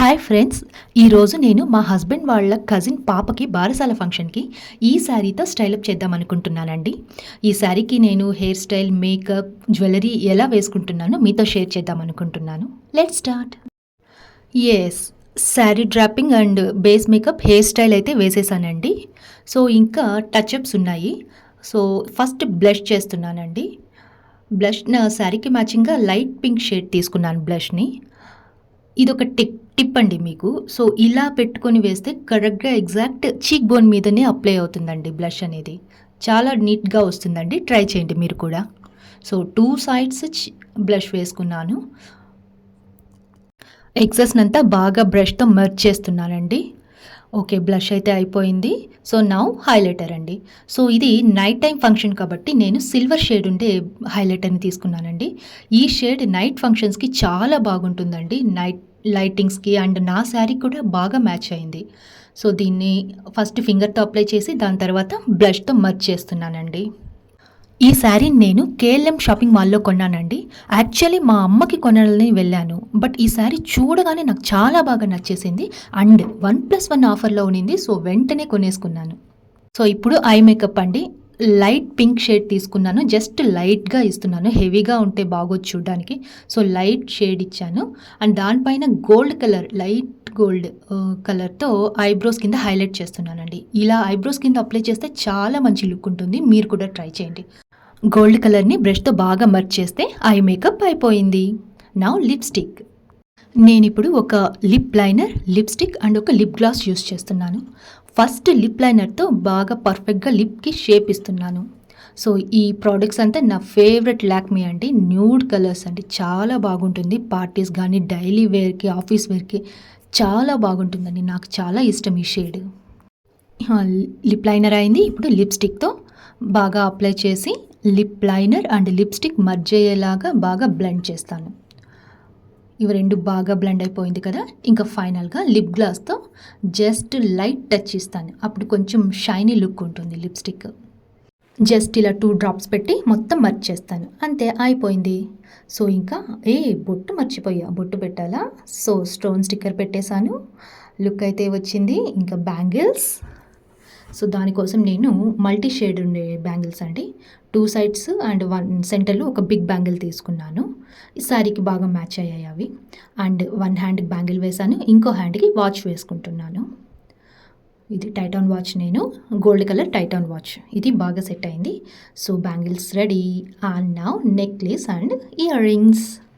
Hi friends ఈరోజు నేను మా హస్బెండ్ వాళ్ళ కజిన్ పాపకి బారసాల ఫంక్షన్కి ఈ శారీతో స్టైలప్ చేద్దాం అనుకుంటున్నానండి. ఈ శారీకి నేను హెయిర్ స్టైల్ మేకప్ జ్యువెలరీ ఎలా వేసుకుంటున్నానో మీతో షేర్ చేద్దాం అనుకుంటున్నాను. Let start yes sari draping and base makeup hair style అయితే వేసేసానండి. సో ఇంకా టచ్అప్స్ ఉన్నాయి. సో ఫస్ట్ బ్లష్ చేస్తున్నానండి. బ్లష్ నా శారీకి మ్యాచింగ్గా లైట్ పింక్ షేడ్ తీసుకున్నాను బ్లష్ని. ఇది ఒక టిప్ టిప్ అండి మీకు. సో ఇలా పెట్టుకొని వేస్తే కరెక్ట్గా ఎగ్జాక్ట్ చీక్ బోన్ మీదనే అప్లై అవుతుందండి బ్లష్ అనేది. చాలా నీట్గా వస్తుందండి. ట్రై చేయండి మీరు కూడా. సో టూ సైడ్స్ బ్లష్ వేసుకున్నాను. ఎగ్జస్ అంతా బాగా బ్రష్తో మర్చ్ చేస్తున్నానండి. ఓకే బ్లష్ అయితే అయిపోయింది. సో నౌ హైలైటర్ అండి. సో ఇది నైట్ టైం ఫంక్షన్ కాబట్టి నేను సిల్వర్ షేడ్ ఉండే హైలైటర్ని తీసుకున్నానండి. ఈ షేడ్ నైట్ ఫంక్షన్స్కి చాలా బాగుంటుందండి. నైట్ లైటింగ్స్కి అండ్ నా శారీ కూడా బాగా మ్యాచ్ అయింది. సో దీన్ని ఫస్ట్ ఫింగర్తో అప్లై చేసి దాని తర్వాత బ్లష్తో మర్చ్ చేస్తున్నానండి. ఈ శారీ నేను కేఎల్ఎం షాపింగ్ మాల్లో కొన్నానండి. యాక్చువల్లీ మా అమ్మకి కొనాలని వెళ్ళాను. బట్ ఈ శారీ చూడగానే నాకు చాలా బాగా నచ్చేసింది. అండ్ వన్ ప్లస్ వన్ ఆఫర్లో ఉన్నింది. సో వెంటనే కొనేసుకున్నాను. సో ఇప్పుడు ఐ మేకప్ అండి. లైట్ పింక్ షేడ్ తీసుకున్నాను. జస్ట్ లైట్గా ఇస్తున్నాను. హెవీగా ఉంటే బాగోదు చూడడానికి. సో లైట్ షేడ్ ఇచ్చాను. అండ్ దానిపైన గోల్డ్ కలర్ లైట్ గోల్డ్ కలర్తో ఐబ్రోస్ కింద హైలైట్ చేస్తున్నానండి. ఇలా ఐబ్రోస్ కింద అప్లై చేస్తే చాలా మంచి లుక్ ఉంటుంది. మీరు కూడా ట్రై చేయండి. గోల్డ్ కలర్ని బ్రష్తో బాగా మర్చ్ చేస్తే ఐ మేకప్ అయిపోయింది. నా లిప్స్టిక్ నేను ఇప్పుడు ఒక లిప్ లైనర్ లిప్స్టిక్ అండ్ ఒక లిప్ గ్లాస్ యూస్ చేస్తున్నాను. ఫస్ట్ లిప్ లైనర్తో బాగా పర్ఫెక్ట్గా లిప్కి షేప్ ఇస్తున్నాను. సో ఈ ప్రోడక్ట్స్ అంతా నా ఫేవరెట్ లాక్మీ అండి. న్యూడ్ కలర్స్ అండి. చాలా బాగుంటుంది. పార్టీస్ కానీ డైలీ వేర్కి ఆఫీస్ వేర్కి చాలా బాగుంటుందండి. నాకు చాలా ఇష్టం ఈ షేడ్ లిప్ లైనర్ అయింది. ఇప్పుడు లిప్స్టిక్తో బాగా అప్లై చేసి lip liner and lipstick merge అయ్యేలాగా బాగా బ్లెండ్ చేస్తాను. ఇవి రెండు బాగా బ్లెండ్ అయిపోయింది కదా? ఇంకా ఫైనల్గా లిప్ గ్లాస్తో జస్ట్ లైట్ టచ్ ఇస్తాను. అప్పుడు కొంచెం షైనీ లుక్ ఉంటుంది లిప్స్టిక్. జస్ట్ ఇలా టూ డ్రాప్స్ పెట్టి మొత్తం మర్చేస్తాను అంతే అయిపోయింది. సో ఇంకా ఏ బొట్టు మర్చిపోయా. బొట్టు పెట్టాలా? సో స్టోన్ స్టిక్కర్ పెట్టేశాను. లుక్ అయితే వచ్చింది. ఇంకా బ్యాంగిల్స్. సో దానికోసం నేను మల్టీ షేడ్ ఉండే బ్యాంగిల్స్ అండి. టూ సైడ్స్ అండ్ వన్ సెంటర్లో ఒక బిగ్ బ్యాంగిల్ తీసుకున్నాను. ఈ శారీకి బాగా మ్యాచ్ అయ్యాయి అవి. అండ్ వన్ హ్యాండ్కి బ్యాంగిల్ వేశాను. ఇంకో హ్యాండ్కి వాచ్ వేసుకుంటున్నాను. ఇది టైటాన్ వాచ్ నేను. Gold colour Titan watch. ఇది బాగా సెట్ అయింది. So bangles ready. And now necklace and ear rings.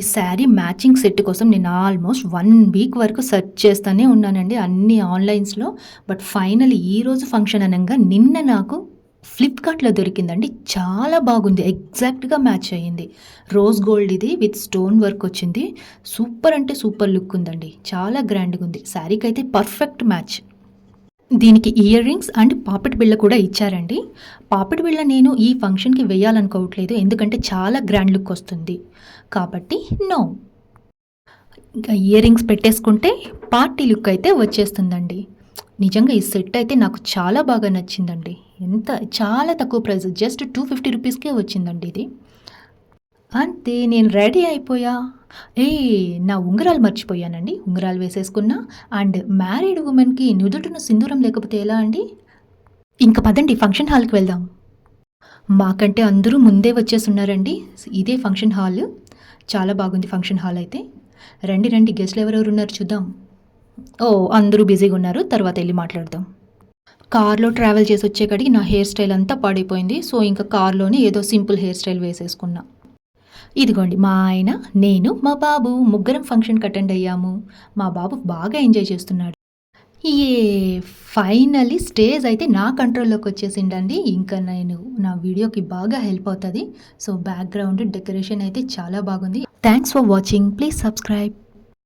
ఈ శారీ మ్యాచింగ్ సెట్ కోసం నేను ఆల్మోస్ట్ వన్ వీక్ వరకు సెర్చ్ చేస్తూనే ఉన్నానండి అన్ని ఆన్లైన్స్లో. బట్ ఫైనల్ ఈరోజు ఫంక్షన్ అనగా నిన్న నాకు ఫ్లిప్కార్ట్లో దొరికిందండి. చాలా బాగుంది. ఎగ్జాక్ట్గా మ్యాచ్ అయ్యింది. రోజ్ గోల్డ్ ఇది విత్ స్టోన్ వర్క్ వచ్చింది. సూపర్ అంటే సూపర్ లుక్ ఉందండి. చాలా గ్రాండ్గా ఉంది. శారీకి అయితే పర్ఫెక్ట్ మ్యాచ్. దీనికి ఇయర్ రింగ్స్ అండ్ పాపిట్ బిళ్ళ కూడా ఇచ్చారండి. పాపిట్ బిళ్ళ నేను ఈ ఫంక్షన్కి వేయాలనుకోవట్లేదు ఎందుకంటే చాలా గ్రాండ్ లుక్ వస్తుంది. కాబట్టి నో ఇంకా ఇయర్ రింగ్స్ పెట్టేసుకుంటే పార్టీ లుక్ అయితే వచ్చేస్తుందండి. నిజంగా ఈ సెట్ అయితే నాకు చాలా బాగా నచ్చిందండి. ఎంత చాలా తక్కువ ప్రైస్ జస్ట్ టూ ఫిఫ్టీ రూపీస్కే వచ్చిందండి ఇది. అంతే నేను రెడీ అయిపోయా. ఏ నా ఉంగరాలు మర్చిపోయానండి. ఉంగరాలు వేసేసుకున్నా. అండ్ మ్యారీడ్ ఉమెన్కి నుదుటిన సింధూరం లేకపోతే ఎలా అండి? ఇంక పదండి ఫంక్షన్ హాల్కి వెళ్దాం. మాకంటే అందరూ ముందే వచ్చేస్తున్నారండి ఇదే ఫంక్షన్ హాల్. చాలా బాగుంది ఫంక్షన్ హాల్ అయితే. రండి రండి గెస్ట్లు ఎవరెవరు ఉన్నారు చూద్దాం. ఓ అందరూ బిజీగా ఉన్నారు. తర్వాత వెళ్ళి మాట్లాడదాం. కార్లో ట్రావెల్ చేసి వచ్చేకాడికి నా హెయిర్ స్టైల్ అంతా పాడైపోయింది. సో ఇంకా కార్లోనే ఏదో సింపుల్ హెయిర్ స్టైల్ వేసేసుకున్నా. ఇదిగోండి మా ఆయన నేను మా బాబు ముగ్గురం ఫంక్షన్కి అటెండ్ అయ్యాము. మా బాబు బాగా ఎంజాయ్ చేస్తున్నాడు. ఏ ఫైనలీ స్టేజ్ అయితే నా కంట్రోల్లోకి వచ్చేసిండండి ఇంకా నేను నా వీడియోకి బాగా హెల్ప్ అవుతుంది. సో బ్యాక్గ్రౌండ్ డెకరేషన్ అయితే చాలా బాగుంది. Thanks for watching please subscribe